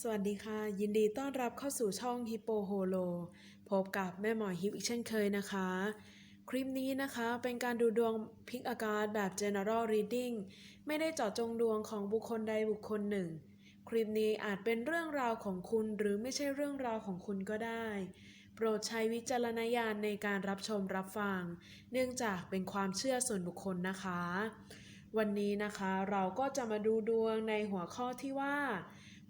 สวัสดีค่ะ ยินดีต้อนรับเข้าสู่ช่องฮิปโปโฮโลพบกับแม่หมอฮิปอีกเช่นเคยนะคะ คลิปนี้นะคะเป็นการดูดวงพิกอากาศแบบ general reading ไม่ได้เจาะจงดวงของบุคคลใดบุคคลหนึ่ง คลิปนี้อาจเป็นเรื่องราวของคุณหรือไม่ใช่เรื่องราวของคุณก็ได้ โปรดใช้วิจารณญาณในการรับชมรับฟัง เนื่องจากเป็นความเชื่อส่วนบุคคลนะคะ วันนี้นะคะเราก็จะมาดูดวงในหัวข้อที่ว่า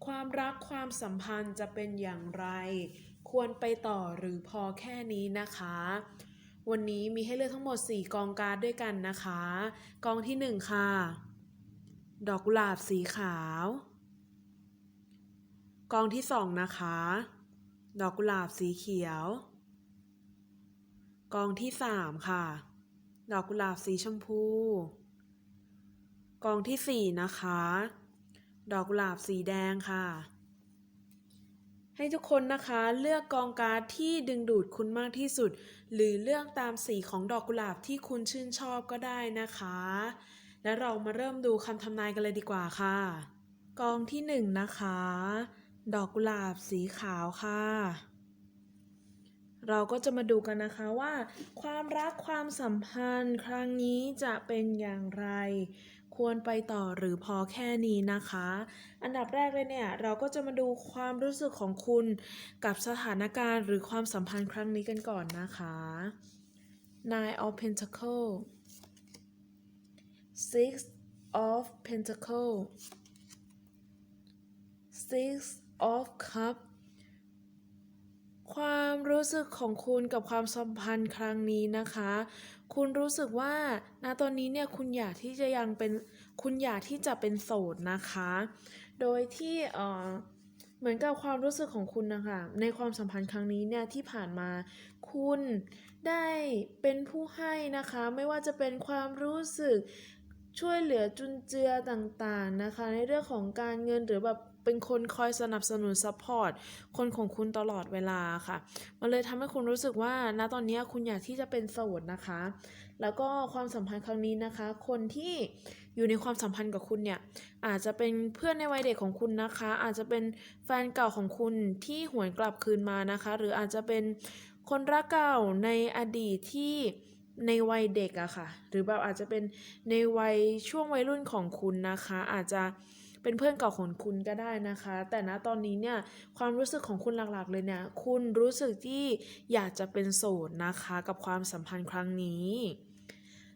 ความรักความสัมพันธ์จะเป็นอย่างไร ควรไปต่อหรือพอแค่นี้นะคะ วันนี้มีให้เลือกทั้งหมด 4 กองการ์ดด้วยกันนะคะ กองที่ 1 ค่ะ ดอกกุหลาบสีขาว กองที่ 2 นะคะ ดอกกุหลาบสีเขียว กองที่ 3 ค่ะ ดอกกุหลาบสีชมพู กองที่ 4 นะคะ ดอกกุหลาบสีแดงค่ะ ให้ทุกคนนะคะเลือกกองการ์ดที่ดึงดูดคุณมากที่สุด หรือเลือกตามสีของดอกกุหลาบที่คุณชื่นชอบก็ได้นะคะ และเรามาเริ่มดูคำทำนายกันเลยดีกว่าค่ะ กองที่หนึ่งนะคะ ดอกกุหลาบสีขาวค่ะเราก็จะมาดูกันนะคะว่า ความรักความสัมพันธ์ครั้งนี้จะเป็นอย่างไร ควรไปต่อหรือพอแค่นี้นะคะ อันดับแรกเลยเนี่ย เราก็จะมาดูความรู้สึกของคุณกับสถานการณ์ หรือความสัมพันธ์ครั้งนี้กันก่อนนะคะ Nine of Pentacle Six of Pentacle Six of Cup ความรู้สึกของคุณกับความสัมพันธ์ครั้งนี้นะคะ คุณรู้สึกว่าณตอนนี้เนี่ยคุณอยากที่จะยังเป็นคุณอยากที่จะเป็นโสดนะคะ โดยที่เอ่อเหมือนกับความรู้สึกของคุณนะคะ ในความสัมพันธ์ครั้งนี้เนี่ยที่ผ่านมา คุณได้เป็นผู้ให้นะคะ ไม่ว่าจะเป็นความรู้สึกช่วยเหลือจุนเจือต่างๆนะคะ ในเรื่องของการเงินหรือแบบ เป็นคนคอยสนับสนุนซัพพอร์ตคนของคุณตลอดเวลาค่ะมันเลยทำให้คุณรู้สึกว่าณตอนนี้คุณอยากที่จะเป็นโสดนะคะ แล้วก็ความสัมพันธ์ครั้งนี้นะคะ คนที่อยู่ในความสัมพันธ์กับคุณเนี่ยอาจจะเป็นเพื่อนในวัยเด็กของคุณนะคะ อาจจะเป็นแฟนเก่าของคุณที่หวนกลับคืนมานะคะ หรืออาจจะเป็นคนรักเก่าในอดีตที่ในวัยเด็กอะค่ะ หรือแบบอาจจะเป็นในวัยช่วงวัยรุ่นของคุณนะคะ อาจจะ เป็นเพื่อนเก่าของคุณก็ได้นะคะ แต่ณตอนนี้เนี่ยความรู้สึกของคุณหลักๆเลยเนี่ยคุณรู้สึกที่อยากจะเป็นโสดนะคะกับความสัมพันธ์ครั้งนี้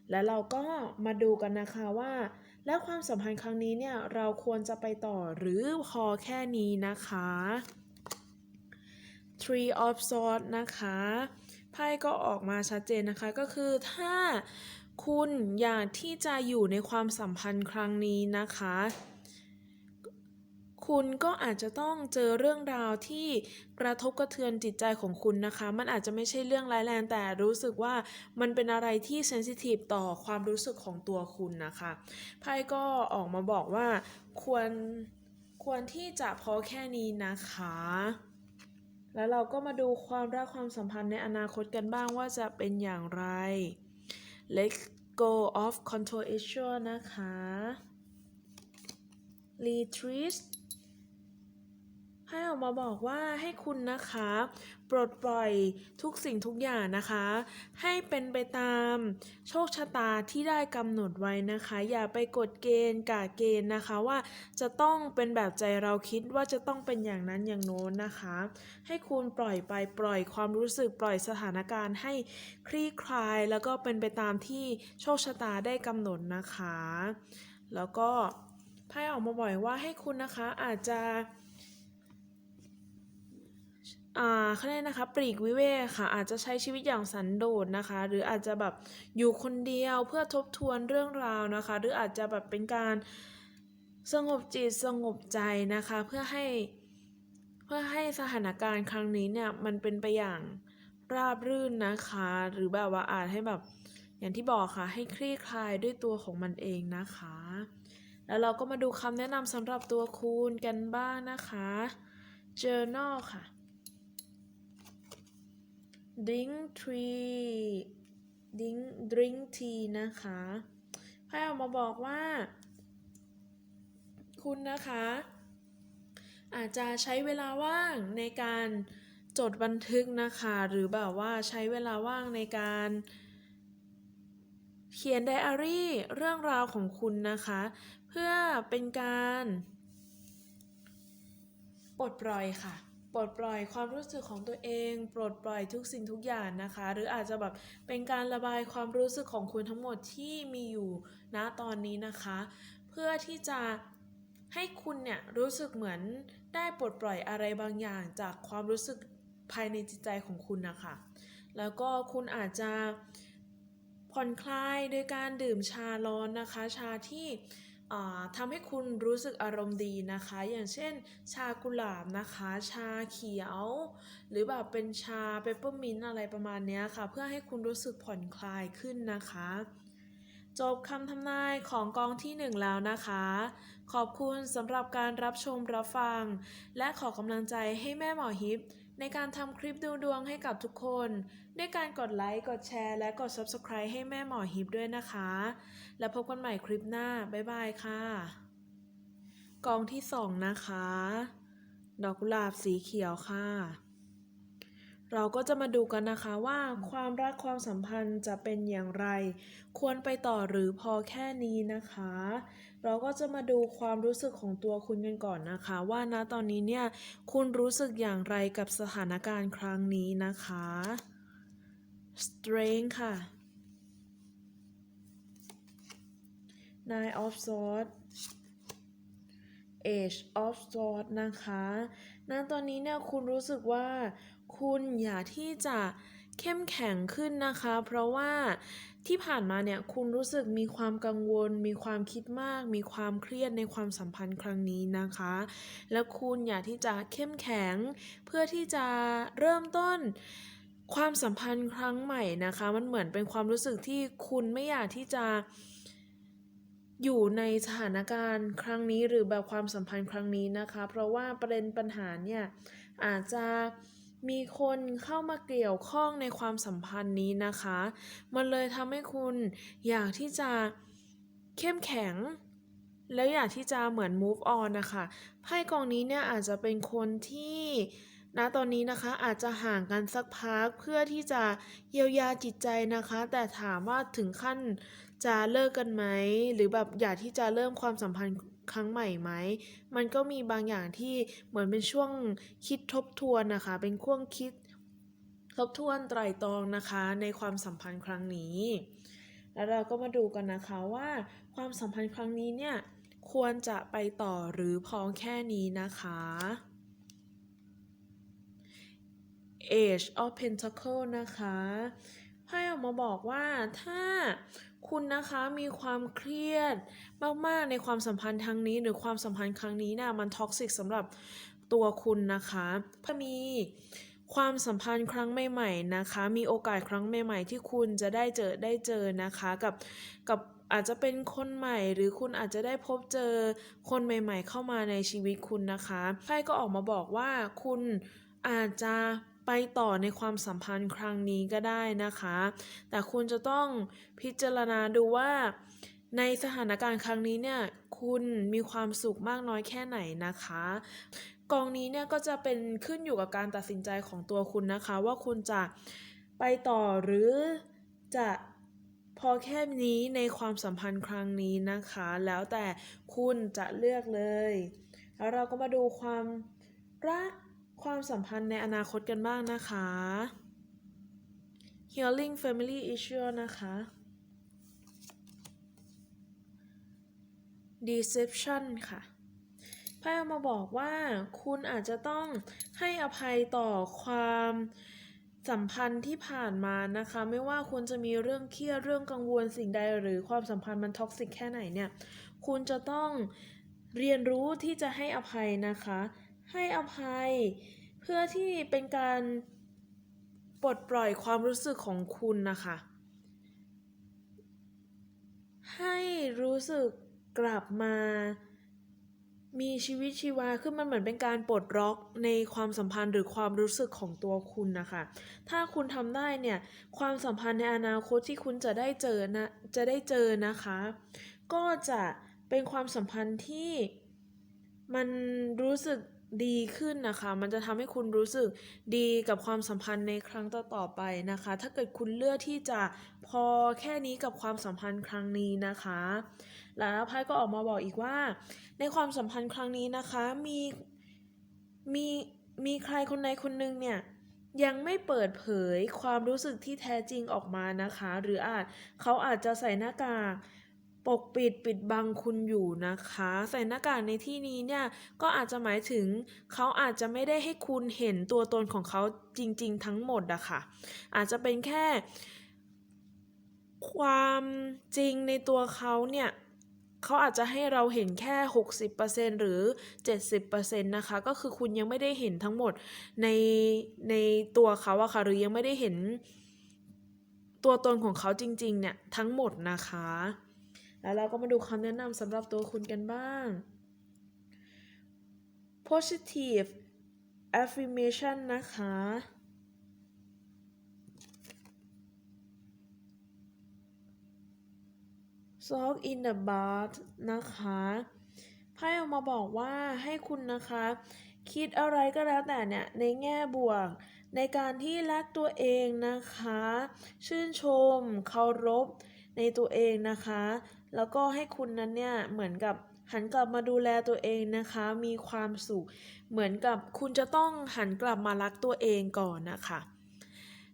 และเราก็มาดูกันนะคะว่าและความสัมพันธ์ครั้งนี้เนี่ยเราควรจะไปต่อหรือพอแค่นี้นะคะ Three of Swords นะคะไพ่ก็ออกมาชัดเจนนะคะก็คือถ้าคุณอยากที่จะอยู่ในความสัมพันธ์ครั้งนี้นะคะ คุณก็อาจจะต้องเจอเรื่องราวที่กระทบกระเทือนจิตใจของคุณนะคะ มันอาจจะไม่ใช่เรื่องร้ายแรงแต่รู้สึกว่ามันเป็นอะไรที่เซนซิทีฟต่อความรู้สึกของตัวคุณนะคะไพ่ก็ออกมาบอกว่าควรควรที่จะพอแค่นี้นะคะ แล้วเราก็มาดูความรักความสัมพันธ์ในอนาคตกันบ้างว่าจะเป็นอย่างไร Let go of control issue นะคะ Retreat ให้ออกมาบอกว่าให้คุณนะคะ ปลดปล่อยทุกสิ่งทุกอย่างนะคะ ให้เป็นไปตามโชคชะตาที่ได้กำหนดไว้นะคะ อย่าไปกดเกณฑ์กาเกณฑ์นะคะว่าจะต้องเป็นแบบใจเราคิดว่าจะต้องเป็นอย่างนั้นอย่างโน้นนะคะ ให้คุณปล่อยไปปล่อยความรู้สึกปล่อยสถานการณ์ให้คลี่คลาย แล้วก็เป็นไปตามที่โชคชะตาได้กำหนดนะคะ แล้วก็ไพ่ออกมาบ่อยว่าให้คุณนะคะอาจจะ อ่าเขาเรียกนะคะปลีกวิเวกค่ะ อาจจะใช้ชีวิตอย่างสันโดษนะคะ หรืออาจจะแบบอยู่คนเดียวเพื่อทบทวนเรื่องราวนะคะ หรืออาจจะแบบเป็นการสงบจิตสงบใจนะคะ เพื่อให้เพื่อให้สถานการณ์ครั้งนี้เนี่ยมันเป็นไปอย่างราบรื่นนะคะ หรือแบบว่าอาจให้แบบอย่างที่บอกค่ะให้คลี่คลายด้วยตัวของมันเองนะคะ แล้วเราก็มาดูคำแนะนำสำหรับตัวคุณกันบ้างนะคะ journal ค่ะ drink tea drink drink tea นะคะไพ่ออกมาบอกว่า คุณนะคะ อาจจะใช้เวลาว่างในการจดบันทึกนะคะ หรือแบบว่าใช้เวลาว่างในการเขียนไดอารี่เรื่องราวของคุณนะคะ เพื่อเป็นการปลดปล่อยค่ะ ปลดปล่อยความรู้สึกของตัวเอง ปลดปล่อยทุกสิ่งทุกอย่างนะคะ หรืออาจจะแบบเป็นการระบายความรู้สึกของคุณทั้งหมดที่มีอยู่ณตอนนี้นะคะ เพื่อที่จะให้คุณเนี่ยรู้สึกเหมือนได้ปลดปล่อยอะไรบางอย่างจากความรู้สึกภายในจิตใจของคุณนะคะ แล้วก็คุณอาจจะผ่อนคลายโดยการดื่มชาร้อนนะคะ ชาที่ ทำให้คุณรู้สึกอารมณ์ดีนะคะ อย่างเช่น ชากุหลาบนะคะ ชาเขียว หรือแบบเป็นชาเปปเปอร์มินต์อะไรประมาณนี้ค่ะ เพื่อให้คุณรู้สึกผ่อนคลายขึ้นนะคะ จบคำทำนายของกองที่หนึ่งแล้วนะคะ ขอบคุณสำหรับการรับชมรับฟัง และขอกำลังใจให้แม่หมอฮิป ในการทำคลิปดูดวงให้กับทุกคน ด้วยการกดไลค์ กดแชร์ และกด Subscribe ให้แม่หมอฮิปด้วยนะคะ แล้วพบกันใหม่คลิปหน้า บ๊ายบายค่ะ กองที่สองนะคะ ดอกกุหลาบสีเขียวค่ะ เราก็จะมาดูกันนะคะว่าความรักความสัมพันธ์จะเป็นอย่างไร ควรไปต่อหรือพอแค่นี้นะคะ เราก็จะมาดูความรู้สึกของตัวคุณกันก่อนนะคะ ว่าณตอนนี้เนี่ยคุณรู้สึกอย่างไรกับสถานการณ์ครั้งนี้นะคะ Strength ค่ะ Nine of Swords Age of Swords นะคะ ณตอนนี้เนี่ยคุณรู้สึกว่า คุณอย่าที่จะเข้มแข็งขึ้นนะคะ เพราะว่าที่ผ่านมาเนี่ยคุณรู้สึกมีความกังวล มีความคิดมาก มีความเครียดในความสัมพันธ์ครั้งนี้นะคะ แล้วคุณอย่าที่จะเข้มแข็ง เพื่อที่จะเริ่มต้นความสัมพันธ์ครั้งใหม่นะคะ มันเหมือนเป็นความรู้สึกที่คุณไม่อยากที่จะอยู่ในสถานการณ์ครั้งนี้หรือแบบความสัมพันธ์ครั้งนี้นะคะ เพราะว่าประเด็นปัญหาเนี่ยอาจจะ มีคนเข้ามาเกี่ยวข้องในความสัมพันธ์นี้นะคะ มันเลยทำให้คุณอยากที่จะเข้มแข็ง แล้วอยากที่จะเหมือน move on นะคะไพ่กองนี้เนี่ยอาจจะเป็นคนที่ณตอนนี้นะคะอาจจะห่างกันสักพักเพื่อที่จะเยียวยาจิตใจนะคะ แต่ถามว่าถึงขั้นจะเลิกกันไหม หรือแบบอยากที่จะเริ่มความสัมพันธ์ ครั้งใหม่ไหม มันก็มีบางอย่างที่เหมือนเป็นช่วงคิดทบทวนนะคะ เป็นช่วงคิดทบทวนไตรตรองนะคะ ในความสัมพันธ์ครั้งนี้ แล้วเราก็มาดูกันนะคะว่าความสัมพันธ์ครั้งนี้เนี่ยควรจะไปต่อหรือพอแค่นี้นะคะ Age of Pentacle นะคะ ไพ่ออกมาบอกว่าถ้าคุณนะคะมีความเครียดมาก ๆ ในความสัมพันธ์ครั้งนี้ หรือความสัมพันธ์ครั้งนี้นะ่ะมันท็อกซิกสำหรับตัวคุณนะคะถ้ามีความสัมพันธ์ครั้งใหม่ๆนะคะ มีโอกาสครั้งใหม่ ๆ ที่คุณจะได้เจอได้เจอนะคะกับกับอาจจะเป็นคนใหม่หรือคุณอาจจะได้พบเจอคนใหม่ ๆ เข้ามาในชีวิตคุณนะคะไพ่ก็ออกมาบอกว่าคุณอาจจะ ไปต่อในความสัมพันธ์ครั้งนี้ก็ได้นะคะ แต่คุณจะต้องพิจารณาดูว่าในสถานการณ์ครั้งนี้เนี่ยคุณมีความสุขมากน้อยแค่ไหนนะคะ กองนี้เนี่ยก็จะเป็นขึ้นอยู่กับการตัดสินใจของตัวคุณนะคะ ว่าคุณจะไปต่อหรือจะพอแค่นี้ในความสัมพันธ์ครั้งนี้นะคะ แล้วแต่คุณจะเลือกเลย แล้วเราก็มาดูความรัก ความสัมพันธ์ในอนาคตกันบ้างนะคะ Healing Family Issue นะคะ Deception ค่ะไพ่อามาบอกว่าคุณอาจจะต้องให้อภัยต่อความสัมพันธ์ที่ผ่านมานะคะ ไม่ว่าคุณจะมีเรื่องเครียดเรื่องกังวลสิ่งใด หรือความสัมพันธ์มันท็อกซิกแค่ไหนเนี่ย คุณจะต้องเรียนรู้ที่จะให้อภัยนะคะ ให้อภัย เพื่อที่เป็นการปลดปล่อยความรู้สึกของคุณนะคะ ให้รู้สึกกลับมามีชีวิตชีวาขึ้นมันเหมือนเป็นการปลดล็อกในความสัมพันธ์หรือความรู้สึกของตัวคุณนะคะ ถ้าคุณทำได้เนี่ย ความสัมพันธ์ในอนาคตที่คุณจะได้เจอนะจะได้เจอนะคะ ก็จะเป็นความสัมพันธ์ที่มันรู้สึก ดีขึ้นนะคะ มันจะทำให้คุณรู้สึกดีกับความสัมพันธ์ในครั้งต่อๆไปนะคะ ถ้าเกิดคุณเลือกที่จะพอแค่นี้กับความสัมพันธ์ครั้งนี้นะคะ แล้วไพ่ก็ออกมาบอกอีกว่า ในความสัมพันธ์ครั้งนี้นะคะมีมีมีใครคนใดคนหนึ่งเนี่ยยังไม่เปิดเผยความรู้สึกที่แท้จริงออกมานะคะ หรืออาจเขาอาจจะใส่หน้ากาก ปกปิดปิดบังคุณอยู่นะคะ ใส่หน้ากากในที่นี้เนี่ยก็อาจจะหมายถึงเขาอาจจะไม่ได้ให้คุณเห็นตัวตนของเขาจริง ๆ ทั้งหมดอะค่ะ อาจจะเป็นแค่ ความจริงในตัวเขาเนี่ยเขาอาจจะให้เราเห็นแค่ 60%หรือ 70%นะคะ ก็คือคุณยังไม่ได้เห็นทั้งหมดในในตัวเขาอะค่ะหรือยังไม่ได้เห็นตัวตนของเขาจริง ๆ เนี่ยทั้งหมดนะคะ แล้วเราก็มาดูคำแนะนำสำหรับตัวคุณกันบ้าง positive affirmation นะคะ Soak in the bath นะคะไพ่ออกมาบอกว่าให้คุณนะคะ คิดอะไรก็แล้วแต่เนี่ย ในแง่บวก ในการที่รักตัวเองนะคะ ชื่นชมเคารพในตัวเองนะคะ แล้วก็ให้คุณนั้นเนี่ยเหมือนกับหันกลับมาดูแลตัวเองนะคะ มีความสุข เหมือนกับคุณจะต้องหันกลับมารักตัวเองก่อนนะคะ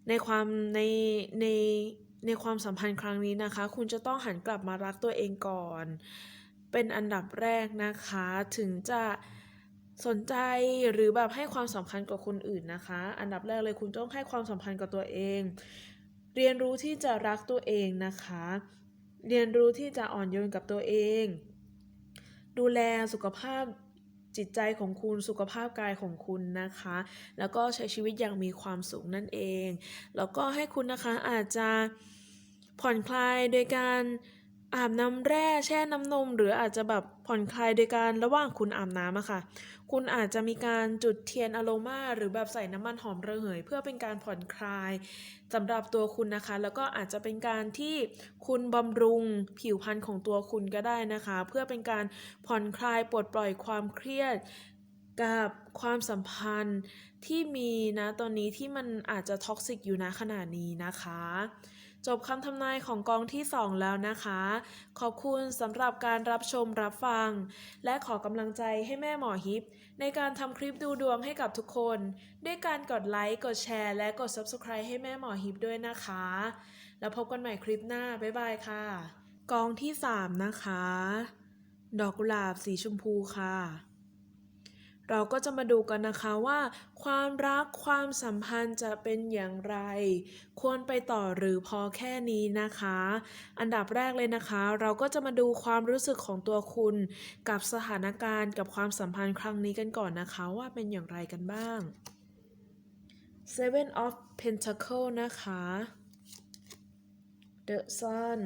ในความในในในความสัมพันธ์ครั้งนี้นะคะ คุณจะต้องหันกลับมารักตัวเองก่อน เป็นอันดับแรกนะคะ ถึงจะสนใจหรือแบบให้ความสำคัญกับคนอื่นนะคะ อันดับแรกเลยคุณต้องให้ความสัมพันธ์กับตัวเอง เรียนรู้ที่จะรักตัวเองนะคะ เรียนรู้ที่จะอ่อนโยนกับตัวเอง ดูแลสุขภาพจิตใจของคุณสุขภาพกายของคุณนะคะ แล้วก็ใช้ชีวิตอย่างมีความสุขนั่นเอง แล้วก็ให้คุณนะคะอาจจะผ่อนคลายโดยการ อาบน้ำแร่แช่น้ำนม หรืออาจจะแบบผ่อนคลายโดยการระหว่างคุณอาบน้ำอะค่ะ คุณอาจจะมีการจุดเทียนอโรมาหรือแบบใส่น้ำมันหอมระเหย เพื่อเป็นการผ่อนคลายสำหรับตัวคุณนะคะ แล้วก็อาจจะเป็นการที่คุณบำรุงผิวพรรณของตัวคุณก็ได้นะคะ เพื่อเป็นการผ่อนคลายปลดปล่อยความเครียดกับความสัมพันธ์ที่มีนะตอนนี้ที่มันอาจจะท็อกซิกอยู่นะขณะนี้นะคะ จบคำทำนายของกองที่ 2 แล้วนะคะ ขอบคุณสำหรับการรับชมรับฟัง และขอกำลังใจให้แม่หมอฮิป ในการทำคลิปดูดวงให้กับทุกคน ด้วยการกดไลค์ กดแชร์ และกด Subscribe ให้แม่หมอฮิปด้วยนะคะ แล้วพบกันใหม่คลิปหน้า บ๊ายบายค่ะ กองที่ 3 นะคะ ดอกกุหลาบสีชมพูค่ะ เราก็จะมาดูกันนะคะว่า ความรักความสัมพันธ์จะเป็นอย่างไร ควรไปต่อหรือพอแค่นี้นะคะ อันดับแรกเลยนะคะ เราก็จะมาดูความรู้สึกของตัวคุณ กับสถานการณ์กับความสัมพันธ์ครั้งนี้กันก่อนนะคะ ว่าเป็นอย่างไรกันบ้าง Seven of Pentacle นะคะ The Sun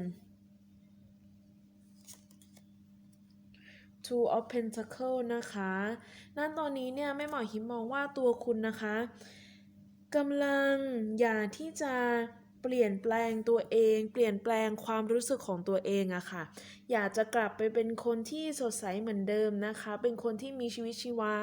Two of Pentacle นะคะนั่นตอนนี้เนี่ยแม่หมอฮิมมองว่าตัวคุณนะคะกำลังอยากที่จะ เปลี่ยนแปลงตัวเอง เปลี่ยนแปลงความรู้สึกของตัวเองอะค่ะ อยากจะกลับไปเป็นคนที่สดใสเหมือนเดิมนะคะ เป็นคนที่มีชีวิตชีวา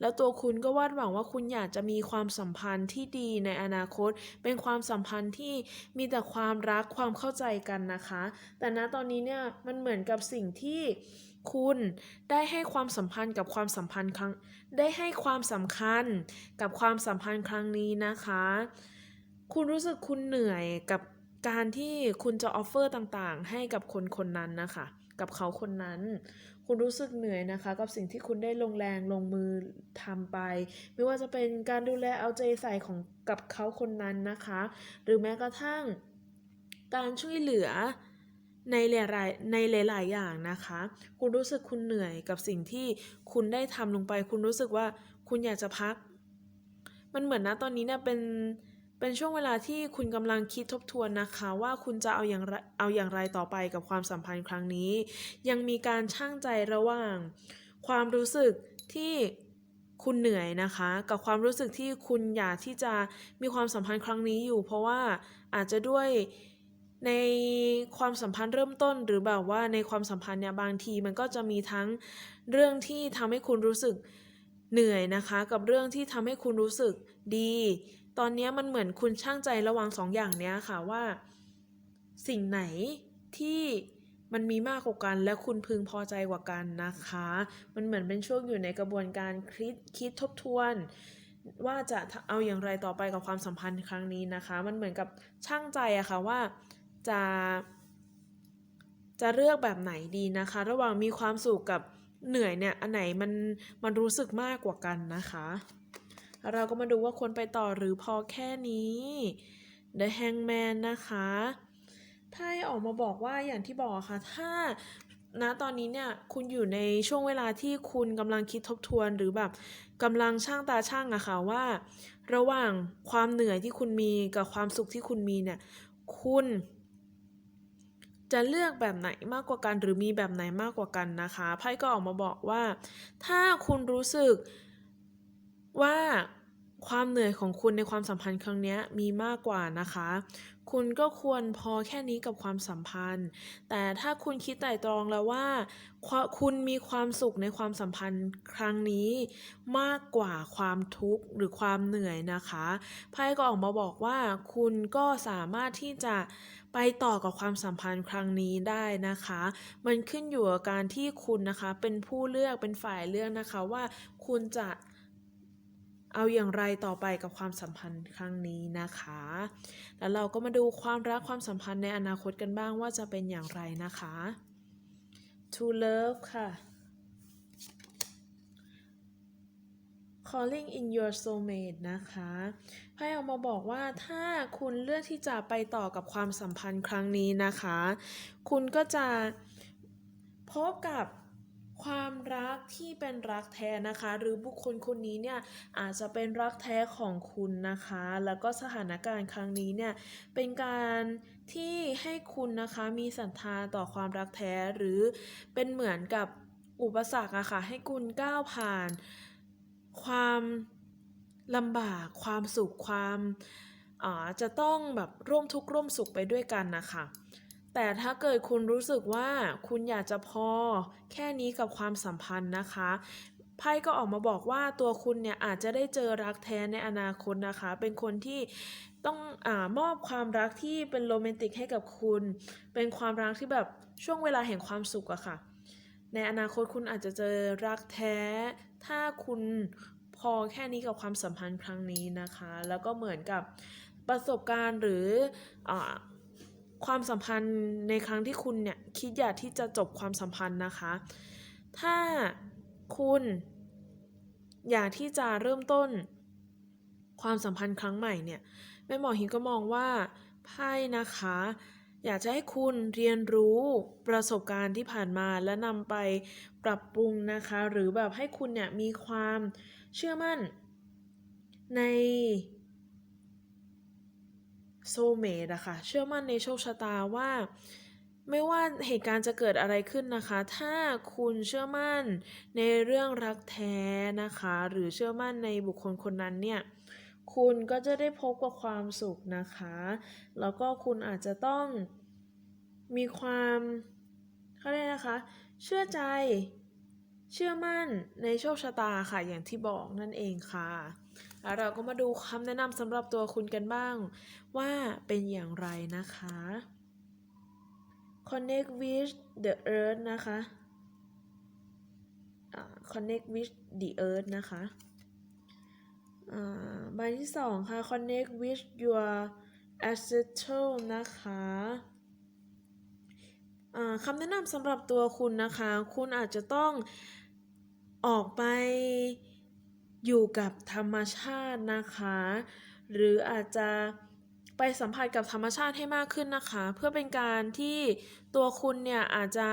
แล้วตัวคุณก็วาดหวังว่าคุณอยากจะมีความสัมพันธ์ที่ดีในอนาคต เป็นความสัมพันธ์ที่มีแต่ความรักความเข้าใจกันนะคะ แต่ณตอนนี้เนี่ยมันเหมือนกับสิ่งที่คุณได้ให้ความสัมพันธ์กับความสัมพันธ์ครั้งได้ให้ความสำคัญกับความสัมพันธ์ครั้งนี้นะคะ คุณรู้สึกคุณเหนื่อยกับการที่คุณจะออฟเฟอร์ต่างๆ ให้กับคนคนนั้นนะคะ กับเขาคนนั้น คุณรู้สึกเหนื่อยนะคะ กับสิ่งที่คุณได้ลงแรงลงมือทำไป ไม่ว่าจะเป็นการดูแลเอาใจใส่ของกับเขาคนนั้นนะคะ หรือแม้กระทั่งการช่วยเหลือในหลายๆในหลาย ๆ อย่างนะคะ คุณรู้สึกคุณเหนื่อยกับสิ่งที่คุณได้ทำลงไป คุณรู้สึกว่าคุณอยากจะพัก มันเหมือนนะตอนนี้เนี่ยเป็น เป็นช่วงเวลาที่คุณกำลังคิดทบทวนนะคะ ว่าคุณจะเอาอย่างไรเอาอย่างไรต่อไปกับความสัมพันธ์ครั้งนี้ ยังมีการช่างใจระหว่าง ความรู้สึกที่คุณเหนื่อยนะคะ กับความรู้สึกที่คุณอยากที่จะมีความสัมพันธ์ครั้งนี้อยู่ เพราะว่าอาจจะด้วยในความสัมพันธ์เริ่มต้นหรือแบบว่าในความสัมพันธ์เนี่ยบางทีมันก็จะมีทั้งเรื่องที่ทำให้คุณรู้สึกเหนื่อยนะคะ กับเรื่องที่ทำให้คุณรู้สึกดี ตอนนี้มันเหมือนคุณช่างใจระว่างสองอย่างเนี้ยค่ะว่า สิ่งไหนที่มันมีมากกว่ากัน และคุณพึงพอใจกว่ากันนะคะ มันเหมือนเป็นช่วงอยู่ในกระบวนการคิดคิดทบทวน ว่าจะเอาอย่างไรต่อไปกับความสัมพันธ์ครั้งนี้นะคะ มันเหมือนกับช่างใจอะค่ะว่าจะ จะเลือกแบบไหนดีนะคะ ระหว่างมีความสุขกับเหนื่อยเนี่ยอันไหนมันมันรู้สึกมากกว่ากันนะคะ เราก็มาดูว่าควรไปต่อหรือพอแค่นี้ The Hangman นะคะไพ่ออกมาบอกว่าอย่างที่บอกค่ะ ถ้าณตอนนี้เนี่ยคุณอยู่ในช่วงเวลาที่คุณกำลังคิดทบทวนหรือแบบกำลังช่างตาช่างอะค่ะว่า ระหว่างความเหนื่อยที่คุณมีกับความสุขที่คุณมีเนี่ยคุณ จะเลือกแบบไหนมากกว่ากัน หรือมีแบบไหนมากกว่ากันนะคะไพ่ก็ออกมาบอกว่า ถ้าคุณรู้สึก ว่าความเหนื่อยของคุณในความสัมพันธ์ครั้งนี้มีมากกว่านะคะ คุณก็ควรพอแค่นี้กับความสัมพันธ์ แต่ถ้าคุณคิดไตร่ตรองแล้วว่า คุณมีความสุขในความสัมพันธ์ครั้งนี้มากกว่าความทุกข์หรือความเหนื่อยนะคะไพ่ก็ออกมาบอกว่าคุณก็สามารถที่จะไปต่อกับความสัมพันธ์ครั้งนี้ได้นะคะ มันขึ้นอยู่กับการที่คุณนะคะเป็นผู้เลือกเป็นฝ่ายเลือกนะคะว่าคุณจะ เอาอย่างไรต่อไปกับความสัมพันธ์ครั้งนี้นะคะ แล้วเราก็มาดูความรักความสัมพันธ์ในอนาคตกันบ้างว่าจะเป็นอย่างไรนะคะ To love ค่ะ calling in your soulmate นะคะไพ่ออกมาบอกว่าถ้าคุณเลือกที่จะไปต่อกับความสัมพันธ์ครั้งนี้นะคะ คุณก็จะพบกับ ความรักที่เป็นรักแท้นะคะ หรือบุคคลคนนี้เนี่ยอาจจะเป็นรักแท้ของคุณนะคะ แล้วก็สถานการณ์ครั้งนี้เนี่ยเป็นการที่ให้คุณนะคะมีศรัทธาต่อความรักแท้หรือเป็นเหมือนกับอุปสรรคอะค่ะให้คุณก้าวผ่านความลำบากความสุขความอ่าจะต้องแบบร่วมทุกข์ร่วมสุขไปด้วยกันนะคะ แต่ถ้าเกิดคุณรู้สึกว่าคุณอยากจะพอแค่นี้กับความสัมพันธ์นะคะไพ่ก็ออกมาบอกว่าตัวคุณเนี่ยอาจจะได้เจอรักแท้ในอนาคตนะคะ เป็นคนที่ต้องอมอบความรักที่เป็นโรแมนติกให้กับคุณ เป็นความรักที่แบบช่วงเวลาแห่งความสุขอะค่ะ ในอนาคตคุณอาจจะเจอรักแท้ ถ้าคุณพอแค่นี้กับความสัมพันธ์ครั้งนี้นะคะ แล้วก็เหมือนกับประสบการณ์หรืออ ความสัมพันธ์ในครั้งที่คุณเนี่ยคิดอยากที่จะจบความสัมพันธ์นะคะ ถ้าคุณอยากที่จะเริ่มต้นความสัมพันธ์ครั้งใหม่เนี่ยแม่หมอฮิงก็มองว่าไพ่นะคะ อยากจะให้คุณเรียนรู้ประสบการณ์ที่ผ่านมาและนำไปปรับปรุงนะคะ หรือแบบให้คุณเนี่ยมีความเชื่อมั่นใน โซเมดอะค่ะเชื่อมั่นในโชคชะตาว่า ไม่ว่าเหตุการณ์จะเกิดอะไรขึ้นนะคะ ถ้าคุณเชื่อมั่นในเรื่องรักแท้นะคะ หรือเชื่อมั่นในบุคคลคนนั้นเนี่ยคุณก็จะได้พบกับความสุขนะคะ แล้วก็คุณอาจจะต้องมีความเขาเรียกนะคะ เชื่อใจ เชื่อมั่นในโชคชะตาค่ะ อย่างที่บอกนั่นเองค่ะ เราก็มาดูคำแนะนำสำหรับตัวคุณกันบ้าง ว่าเป็นอย่างไรนะคะ connect with the earth นะคะ connect with the earth นะคะใบที่สองค่ะ connect with your ancestral นะคะคำแนะนำสำหรับตัวคุณนะคะ คุณอาจจะต้องออกไป อยู่กับธรรมชาตินะคะ หรืออาจจะไปสัมผัสกับธรรมชาติให้มากขึ้นนะคะ เพื่อเป็นการที่ตัวคุณเนี่ยอาจจะ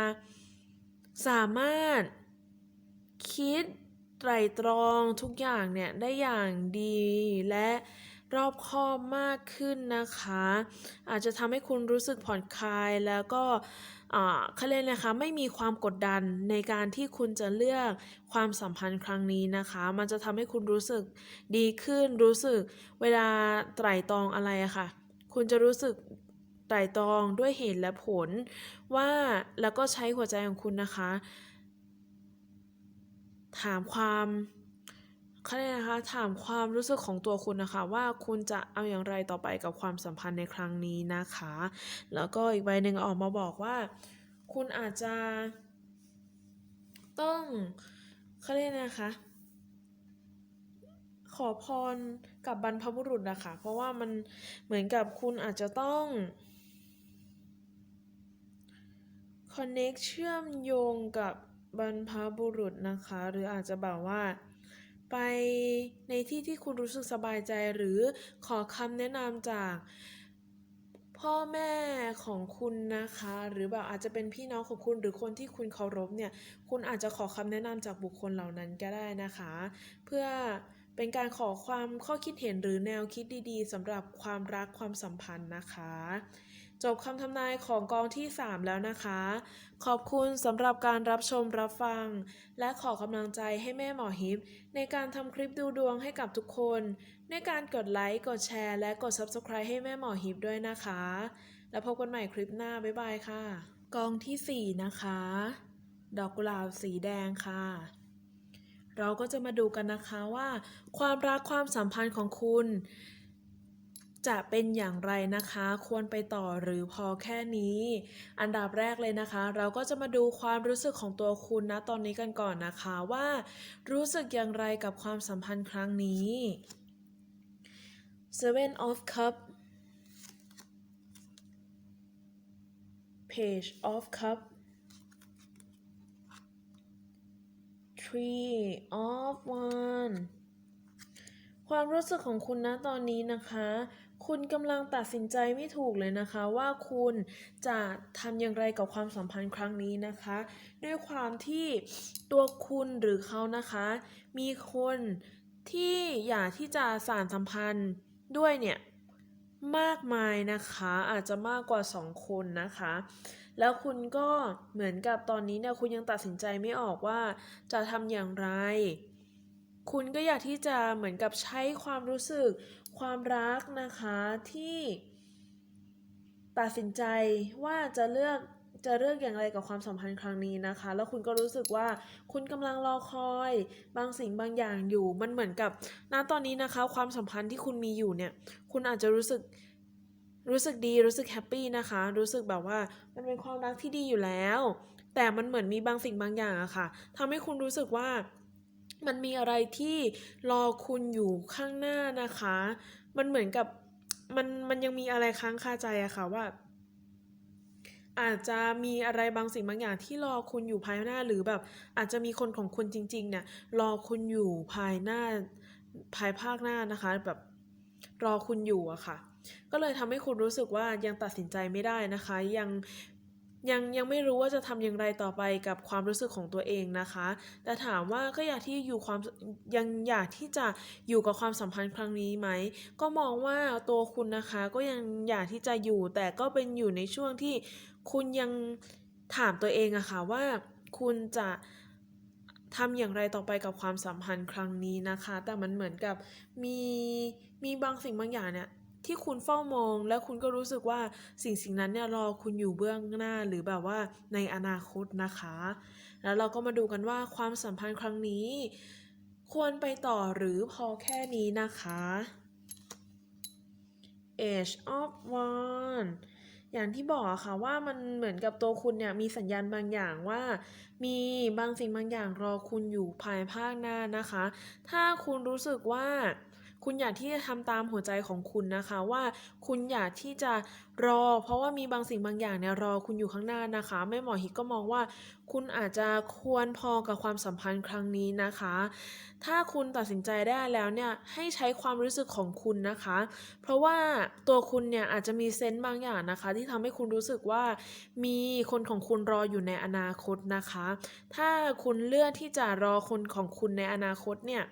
สามารถคิดไตรตรองทุกอย่างเนี่ยได้อย่างดีและ รอบคอบมากขึ้นนะคะ อาจจะทำให้คุณรู้สึกผ่อนคลายแล้วก็เขาเรียกนะคะไม่มีความกดดันในการที่คุณจะเลือกความสัมพันธ์ครั้งนี้นะคะ มันจะทำให้คุณรู้สึกดีขึ้น รู้สึกเวลาไตร่ตรองอะไรอะค่ะ คุณจะรู้สึกไตร่ตรองด้วยเหตุและผลว่าแล้วก็ใช้หัวใจของคุณนะคะ ถามความ เขาเรียนะคะถามความรู้สึกของตัวคุณนะคะ ว่าคุณจะเอาอย่างไรต่อไปกับความสัมพันธ์ในครั้งนี้นะคะ แล้วก็อีกใบหนึ่งออกมาบอกว่า คุณอาจจะต้องเขาเรียกนะคะ ขอพรกับบรรพบุรุษนะคะ เพราะว่ามันเหมือนกับคุณอาจจะต้อง connect เชื่อมโยงกับบรรพบุรุษนะคะ หรืออาจจะแบบว่า ไปในที่ที่คุณรู้สึกสบายใจหรือขอคำแนะนำจากพ่อแม่ของคุณนะคะ หรือแบบอาจจะเป็นพี่น้องของคุณหรือคนที่คุณเคารพเนี่ย คุณอาจจะขอคำแนะนำจากบุคคลเหล่านั้นก็ได้นะคะ เพื่อเป็นการขอความข้อคิดเห็นหรือแนวคิดดีๆสำหรับความรักความสัมพันธ์นะคะ จบคำทำนายของกองที่ 3 แล้วนะคะ ขอบคุณสำหรับการรับชมรับฟัง และขอกำลังใจให้แม่หมอฮิป ในการทำคลิปดูดวงให้กับทุกคนในการกดไลค์ กดแชร์ และกด Subscribe ให้แม่หมอฮิปด้วยนะคะ แล้วพบกันใหม่คลิปหน้า บ๊ายบายค่ะ กองทีสี่4 นะคะ ดอกกุหลาบสีแดงค่ะเราก็จะมาดูกันนะคะว่า ความรักความสัมพันธ์ของคุณ จะเป็นอย่างไรนะคะ ควรไปต่อหรือพอแค่นี้ อันดับแรกเลยนะคะ เราก็จะมาดูความรู้สึกของตัวคุณนะตอนนี้กันก่อนนะคะว่า รู้สึกอย่างไรกับความสัมพันธ์ครั้งนี้ Seven of Cup Page of Cup Three of One ความรู้สึกของคุณนะตอนนี้นะคะ คุณกำลังตัดสินใจไม่ถูกเลยนะคะ ว่าคุณจะทำอย่างไรกับความสัมพันธ์ครั้งนี้นะคะ ด้วยความที่ตัวคุณหรือเขานะคะ มีคนที่อยากที่จะสานสัมพันธ์ด้วยเนี่ยมากมายนะคะ อาจจะมากกว่าสองคนนะคะ แล้วคุณก็เหมือนกับตอนนี้เนี่ยคุณยังตัดสินใจไม่ออกว่าจะทำอย่างไร คุณก็อยากที่จะเหมือนกับใช้ความรู้สึกความรักนะคะที่ตัดสินใจว่าจะเลือกจะเลือกอย่างไรกับความสัมพันธ์ครั้งนี้นะคะ แล้วคุณก็รู้สึกว่าคุณกำลังรอคอย บางสิ่งบางอย่างอยู่ มันเหมือนกับณตอนนี้นะคะ ความสัมพันธ์ที่คุณมีอยู่เนี่ย คุณอาจจะรู้สึกรู้สึกดีรู้สึกแฮปปี้นะคะ รู้สึกแบบว่ามันเป็นความรักที่ดีอยู่แล้ว แต่มันเหมือนมีบางสิ่งบางอย่างอะค่ะทำให้คุณรู้สึกว่า มันมีอะไรที่รอคุณอยู่ข้างหน้านะคะ มันเหมือนกับมันมันยังมีอะไรค้างคาใจอะค่ะว่า อาจจะมีอะไรบางสิ่งบางอย่างที่รอคุณอยู่ภายหน้าหรือแบบ อาจจะมีคนของคุณจริง ๆ เนี่ย รอคุณอยู่ภายหน้าภายภาคหน้านะคะ แบบรอคุณอยู่อะค่ะ ก็เลยทำให้คุณรู้สึกว่ายังตัดสินใจไม่ได้นะคะ ยัง ยังยังไม่รู้ว่าจะทำอย่างไรต่อไปกับความรู้สึกของตัวเองนะคะ แต่ถามว่าก็อยากที่อยู่ความยังอยากที่จะอยู่กับความสัมพันธ์ครั้งนี้ไหม ก็มองว่าตัวคุณนะคะก็ยังอยากที่จะอยู่ แต่ก็เป็นอยู่ในช่วงที่คุณยังถามตัวเองอะค่ะว่าคุณจะทำอย่างไรต่อไปกับความสัมพันธ์ครั้งนี้นะคะ แต่มันเหมือนกับมีมีบางสิ่งบางอย่างเนี่ย ที่คุณเฝ้ามอง แล้วคุณก็รู้สึกว่าสิ่งสิ่งนั้นเนี่ยรอคุณอยู่เบื้องหน้าหรือแบบว่าในอนาคตนะคะ แล้วเราก็มาดูกันว่าความสัมพันธ์ครั้งนี้ ควรไปต่อหรือพอแค่นี้นะคะ Age of One อย่างที่บอกค่ะว่ามันเหมือนกับตัวคุณเนี่ยมีสัญญาณบางอย่างว่า มีบางสิ่งบางอย่างรอคุณอยู่ภายภาคหน้านะคะ ถ้าคุณรู้สึกว่า คุณอยากที่จะทำตามหัวใจของคุณนะคะว่า คุณอยากที่จะรอ เพราะว่ามีบางสิ่งบางอย่างเนี่ยรอคุณอยู่ข้างหน้านะคะ แม่หมอฮิกก็มองว่า คุณอาจจะควรพอกับความสัมพันธ์ครั้งนี้นะคะ ถ้าคุณตัดสินใจได้แล้วเนี่ยให้ใช้ความรู้สึกของคุณนะคะ เพราะว่าตัวคุณเนี่ยอาจจะมีเซนต์บางอย่างนะคะ ที่ทำให้คุณรู้สึกว่ามีคนของคุณรออยู่ในอนาคตนะคะ ถ้าคุณเลือกที่จะรอคนของคุณในอนาคตเนี่ย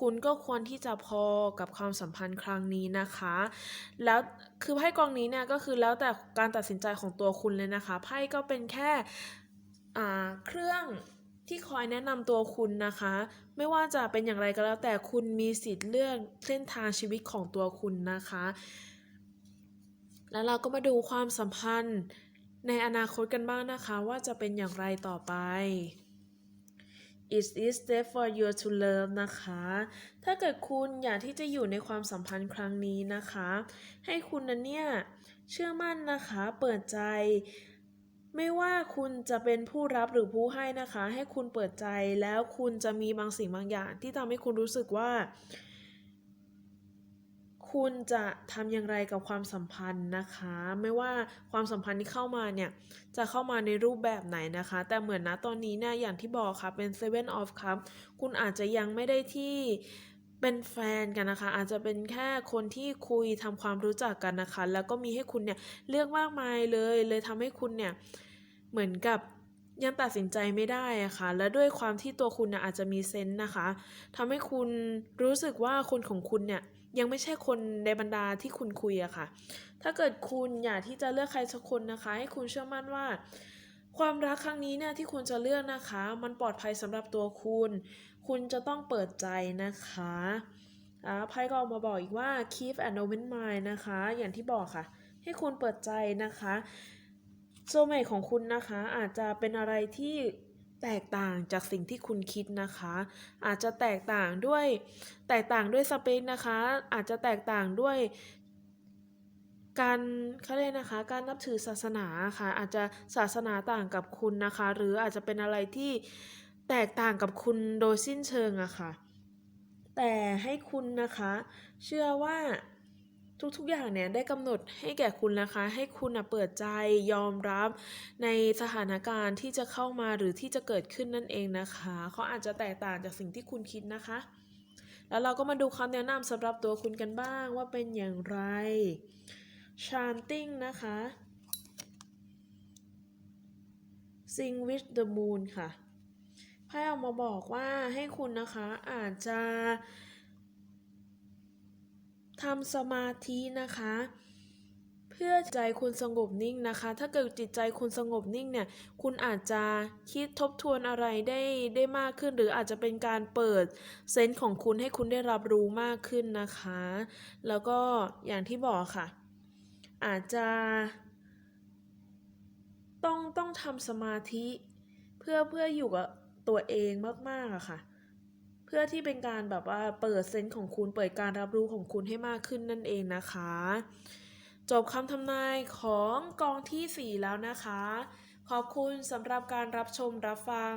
คุณก็ควรที่จะพอกับความสัมพันธ์ครั้งนี้นะคะ แล้ว คือไพ่กองนี้เนี่ยก็คือแล้วแต่การตัดสินใจของตัวคุณเลยนะคะไพ่ก็เป็นแค่อ่าเครื่องที่คอยแนะนำตัวคุณนะคะ ไม่ว่าจะเป็นอย่างไรก็แล้วแต่คุณมีสิทธิ์เลือกเส้นทางชีวิตของตัวคุณนะคะ แล้วเราก็มาดูความสัมพันธ์ในอนาคตกันบ้างนะคะ ว่าจะเป็นอย่างไรต่อไป It is safe for you to love นะคะ ถ้าเกิดคุณอยากที่จะอยู่ในความสัมพันธ์ครั้งนี้นะคะ ให้คุณนั้นเนี่ยเชื่อมั่นนะคะ เปิดใจ ไม่ว่าคุณจะเป็นผู้รับหรือผู้ให้นะคะ ให้คุณเปิดใจแล้วคุณจะมีบางสิ่งบางอย่างที่ทำให้คุณรู้สึกว่า คุณจะทำอย่างไรกับความสัมพันธ์นะคะ ไม่ว่าความสัมพันธ์ที่เข้ามาเนี่ย จะเข้ามาในรูปแบบไหนนะคะ แต่เหมือนนะตอนนี้เนี่ยอย่างที่บอกค่ะเป็น Seven of Cup คุณอาจจะยังไม่ได้ที่เป็นแฟนกันนะคะ อาจจะเป็นแค่คนที่คุยทำความรู้จักกันนะคะ แล้วก็มีให้คุณเนี่ยเลือกมากมายเลย เลยทำให้คุณเนี่ยเหมือนกับยังตัดสินใจไม่ได้อะค่ะ และด้วยความที่ตัวคุณน่ะอาจจะมีเซนส์นะคะทำให้คุณรู้สึกว่าคนของคุณเนี่ย ยังไม่ใช่คนในบรรดาที่คุณคุยอะค่ะ ถ้าเกิดคุณอยากที่จะเลือกใครสักคนนะคะ ให้คุณเชื่อมั่นว่า ความรักครั้งนี้เนี่ยที่คุณจะเลือกนะคะ มันปลอดภัยสำหรับตัวคุณ คุณจะต้องเปิดใจนะคะอ่าไพ่ก็ออกมาบอกอีกว่า keep an open mind นะคะ อย่างที่บอกค่ะ ให้คุณเปิดใจนะคะโซเมทของคุณนะคะอาจจะเป็นอะไรที่ แตกต่างจากสิ่งที่คุณคิดนะคะ อาจจะแตกต่างด้วย แตกต่างด้วยสเปคนะคะ อาจจะแตกต่างด้วยการเขาเรียกนะคะ การนับถือศาสนาค่ะ อาจจะศาสนาต่างกับคุณนะคะ หรืออาจจะเป็นอะไรที่แตกต่างกับคุณโดยสิ้นเชิงอะค่ะ แต่ให้คุณนะคะ เชื่อว่า ทุกๆ อย่างเนี่ยได้กำหนดให้แก่คุณนะคะ ให้คุณนะเปิดใจยอมรับในสถานการณ์ที่จะเข้ามาหรือที่จะเกิดขึ้นนั่นเองนะคะเขาอาจจะแตกต่างจากสิ่งที่คุณคิดนะคะ แล้วเราก็มาดูคำแนะนำสำหรับตัวคุณกันบ้างว่าเป็นอย่างไร chanting นะคะ sing with the moon ค่ะไพ่ออกมาบอกว่าให้คุณนะคะอาจจะ ทำสมาธินะคะ เพื่อใจคุณสงบนิ่งนะคะ ถ้าเกิดจิตใจคุณสงบนิ่งเนี่ย คุณอาจจะคิดทบทวนอะไรได้ได้มากขึ้น หรืออาจจะเป็นการเปิดเซนส์ของคุณให้คุณได้รับรู้มากขึ้นนะคะ แล้วก็อย่างที่บอกค่ะ อาจจะต้องต้องทำสมาธิ เพื่อเพื่ออยู่กับตัวเองมากๆอะค่ะ เพื่อที่เป็นการแบบว่าเปิดเซนส์ของคุณเปิดการรับรู้ของคุณให้มากขึ้นนั่นเองนะคะ จบคำทำนายของกองที่ 4 แล้วนะคะ ขอบคุณสำหรับการรับชมรับฟัง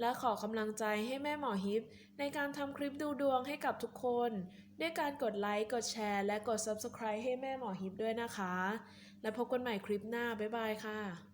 และขอกำลังใจให้แม่หมอฮิป ในการทำคลิปดูดวงให้กับทุกคน ด้วยการกดไลค์กดแชร์ และกด Subscribe ให้แม่หมอฮิปด้วยนะคะ และพบกันใหม่คลิปหน้า บ๊ายบายค่ะ